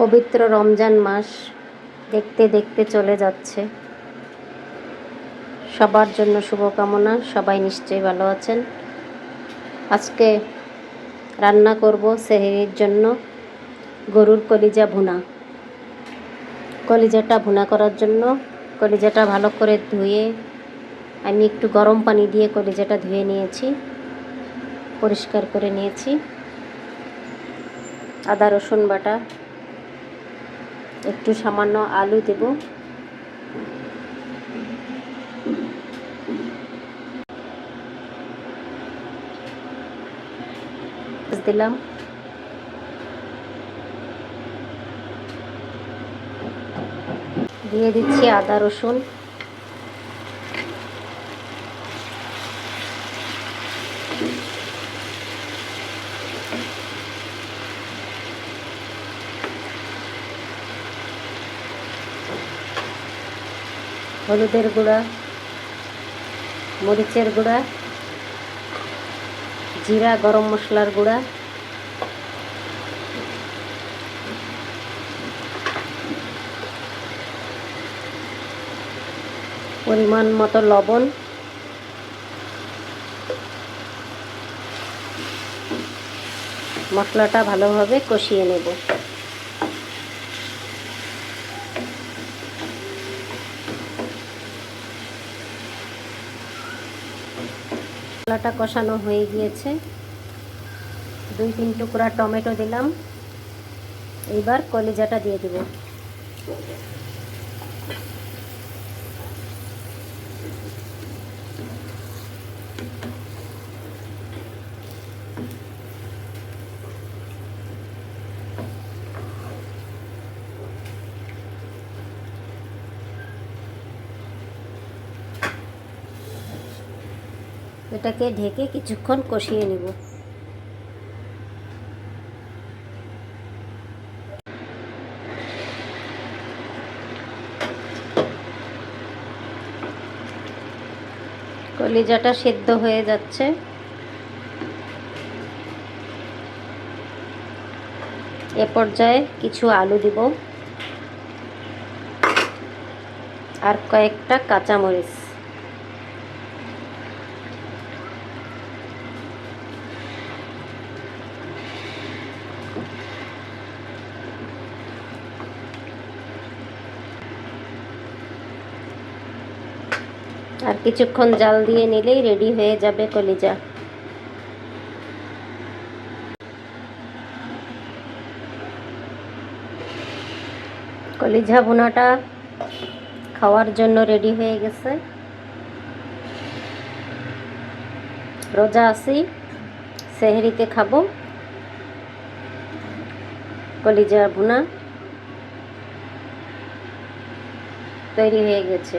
পবিত্র রমজান মাস দেখতে দেখতে চলে যাচ্ছে। সবার জন্য শুভকামনা, সবাই নিশ্চয়ই ভালো আছেন। আজকে রান্না করব সেহেরির জন্য গরুর কলিজা ভুনা। কলিজাটা ভুনা করার জন্য কলিজাটা ভালো করে ধুয়ে আমি একটু গরম পানি দিয়ে কলিজাটা ধুয়ে নিয়েছি, পরিষ্কার করে নিয়েছি। আদা রসুন বাটা একটু সামান্য আলু দেব। দিলাম। দিয়ে দিচ্ছি আদা রসুন। হলুদের গুঁড়া, মরিচের গুঁড়া, জিরা গরম মশলার গুঁড়া, পরিমাণ মতো লবণ, মশলাটা ভালোভাবে কষিয়ে নেব। মশলাটা কষানো হয়ে গিয়েছে। দুই তিন টুকরা টমেটো দিলাম। এইবার কলিজাটা দিয়ে দিব। এটাকে ঢেকে কিছুক্ষণ কষিয়ে নেব। কলিজাটা সেদ্ধ হয়ে যাচ্ছে। এ পর্যায়ে কিছু আলু দিব। আর কয়েকটা কাঁচামরিচ। আর কিছুক্ষণ জাল দিয়ে নিলেই রেডি হয়ে যাবে কলিজা। কলিজা বোনাটা খাওয়ার জন্য রেডি হয়ে গেছে। রোজা আসি সেহরিতে খাব। কলিজা ভুনা তৈরি হয়ে গেছে।